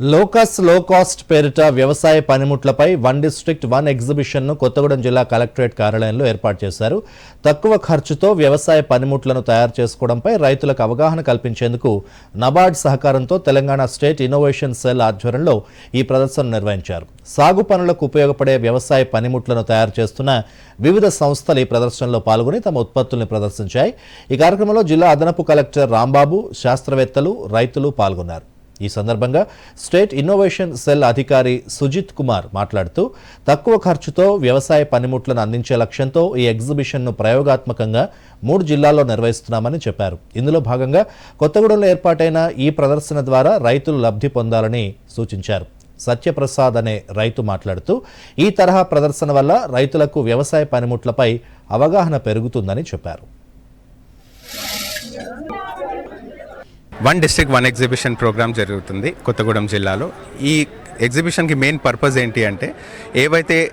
లోకస్లో cost పేరిట వ్యవసాయ పనిముట్లపై వన్ డిస్ట్రిక్ట్ వన్ ఎగ్జిబిషన్ను కొత్తగూడెం జిల్లా కలెక్టరేట్ కార్యాలయంలో ఏర్పాటు చేశారు. తక్కువ ఖర్చుతో వ్యవసాయ పనిముట్లను తయారు చేసుకోవడంపై రైతులకు అవగాహన కల్పించేందుకు నబార్డ్ సహకారంతో తెలంగాణ స్టేట్ ఇన్నోవేషన్ సెల్ ఆధ్వర్యంలో ఈ ప్రదర్శన నిర్వహించారు. సాగు పనులకు ఉపయోగపడే వ్యవసాయ పనిముట్లను తయారు చేస్తున్న వివిధ సంస్థలు ఈ ప్రదర్శనలో పాల్గొని తమ ఉత్పత్తుల్ని ప్రదర్శించాయి. ఈ కార్యక్రమంలో జిల్లా అదనపు కలెక్టర్ రాంబాబు శాస్త్రవేత్తలు రైతులు పాల్గొన్నారు. ఈ సందర్భంగా స్టేట్ ఇన్నోవేషన్ సెల్ అధికారి సుజిత్ కుమార్ మాట్లాడుతూ తక్కువ ఖర్చుతో వ్యవసాయ పనిముట్లను అందించే లక్ష్యంతో ఈ ఎగ్జిబిషన్ను ప్రయోగాత్మకంగా మూడు జిల్లాల్లో నిర్వహిస్తున్నామని చెప్పారు. ఇందులో భాగంగా కొత్తగూడెంలో ఏర్పాటైన ఈ ప్రదర్శన ద్వారా రైతులు లబ్ధి పొందాలని సూచించారు. సత్యప్రసాద్ అనే రైతు మాట్లాడుతూ ఈ తరహా ప్రదర్శన వల్ల రైతులకు వ్యవసాయ పనిముట్లపై అవగాహన పెరుగుతుందని చెప్పారు. One district one exhibition programme జరుగుతుంది కొత్తగూడెం జిల్లాలో. ఈ ఎగ్జిబిషన్కి మెయిన్ పర్పస్ ఏంటి అంటే ఏవైతే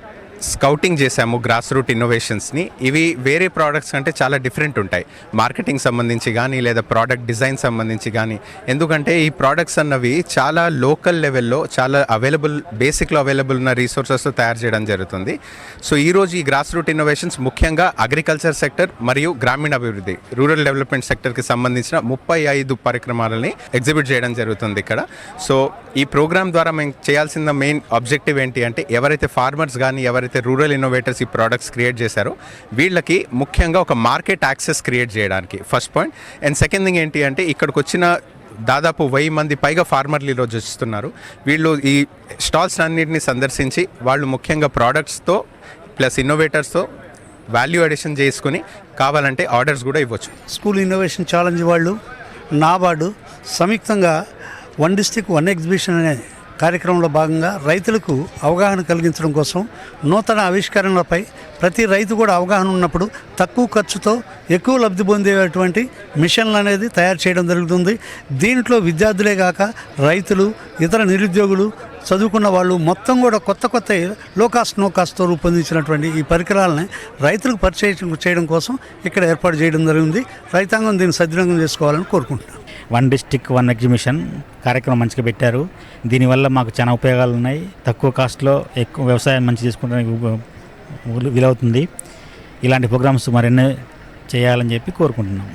స్కౌటింగ్ చేశాము గ్రాస్ రూట్ ఇన్నోవేషన్స్ని ఇవి వేరే ప్రోడక్ట్స్ కంటే చాలా డిఫరెంట్ ఉంటాయి. మార్కెటింగ్ సంబంధించి కానీ లేదా ప్రోడక్ట్ డిజైన్ సంబంధించి కానీ ఎందుకంటే ఈ ప్రోడక్ట్స్ అన్నవి చాలా లోకల్ లెవెల్లో చాలా అవైలబుల్ బేసిక్లో అవైలబుల్ ఉన్న రీసోర్సెస్తో తయారు చేయడం జరుగుతుంది. సో ఈరోజు ఈ గ్రాస్ రూట్ ఇన్నోవేషన్స్ ముఖ్యంగా అగ్రికల్చర్ సెక్టర్ మరియు గ్రామీణ అభివృద్ధి రూరల్ డెవలప్మెంట్ సెక్టర్కి సంబంధించిన ముప్పై ఐదు పరిక్రమాలని ఎగ్జిబిట్ చేయడం జరుగుతుంది ఇక్కడ. సో ఈ ప్రోగ్రామ్ ద్వారా మేము చేయాల్సిన మెయిన్ ఆబ్జెక్టివ్ ఏంటి అంటే ఎవరైతే ఫార్మర్స్ కానీ ఎవరైతే రూరల్ ఇన్నోవేటర్స్ ఈ ప్రోడక్ట్స్ క్రియేట్ చేశారో వీళ్ళకి ముఖ్యంగా ఒక మార్కెట్ యాక్సెస్ క్రియేట్ చేయడానికి. First point and second thing ఏంటి అంటే ఇక్కడికి వచ్చిన దాదాపు వెయ్యి మంది పైగా ఫార్మర్లు ఈరోజు వస్తున్నారు. వీళ్ళు ఈ స్టాల్స్ అన్నింటిని సందర్శించి వాళ్ళు ముఖ్యంగా ప్రోడక్ట్స్తో ప్లస్ ఇన్నోవేటర్స్తో వాల్యూ అడిషన్ చేసుకుని కావాలంటే ఆర్డర్స్ కూడా ఇవ్వచ్చు. స్కూల్ ఇన్నోవేషన్ ఛాలెంజ్ వాళ్ళు నాబార్డు సంయుక్తంగా వన్ డిస్టిక్ వన్ ఎగ్జిబిషన్ అనే కార్యక్రమంలో భాగంగా రైతులకు అవగాహన కలిగించడం కోసం నూతన ఆవిష్కరణలపై ప్రతి రైతు కూడా అవగాహన ఉన్నప్పుడు తక్కువ ఖర్చుతో ఎక్కువ లబ్ధి పొందేటువంటి మిషన్లు అనేది తయారు చేయడం జరుగుతుంది. దీంట్లో విద్యార్థులే కాక రైతులు ఇతర నిరుద్యోగులు చదువుకున్న వాళ్ళు మొత్తం కూడా కొత్త కొత్త లో కాస్ట్ నో కాస్ట్తో రూపొందించినటువంటి ఈ పరికరాలని రైతులకు పరిచయం చేయడం కోసం ఇక్కడ ఏర్పాటు చేయడం జరిగింది. రైతాంగం దీన్ని సద్వినియోగం చేసుకోవాలని కోరుకుంటున్నాను వన్ డిస్టిక్ వన్ ఎగ్జిబిషన్ కార్యక్రమం మంచిగా పెట్టారు. దీనివల్ల మాకు చాలా ఉపయోగాలు ఉన్నాయి తక్కువ కాస్ట్లో ఎక్కువ వ్యవసాయం మంచి చేసుకుంటానికి వీలవుతుంది. ఇలాంటి ప్రోగ్రామ్స్ మరెన్నో చేయాలని చెప్పి కోరుకుంటున్నాం.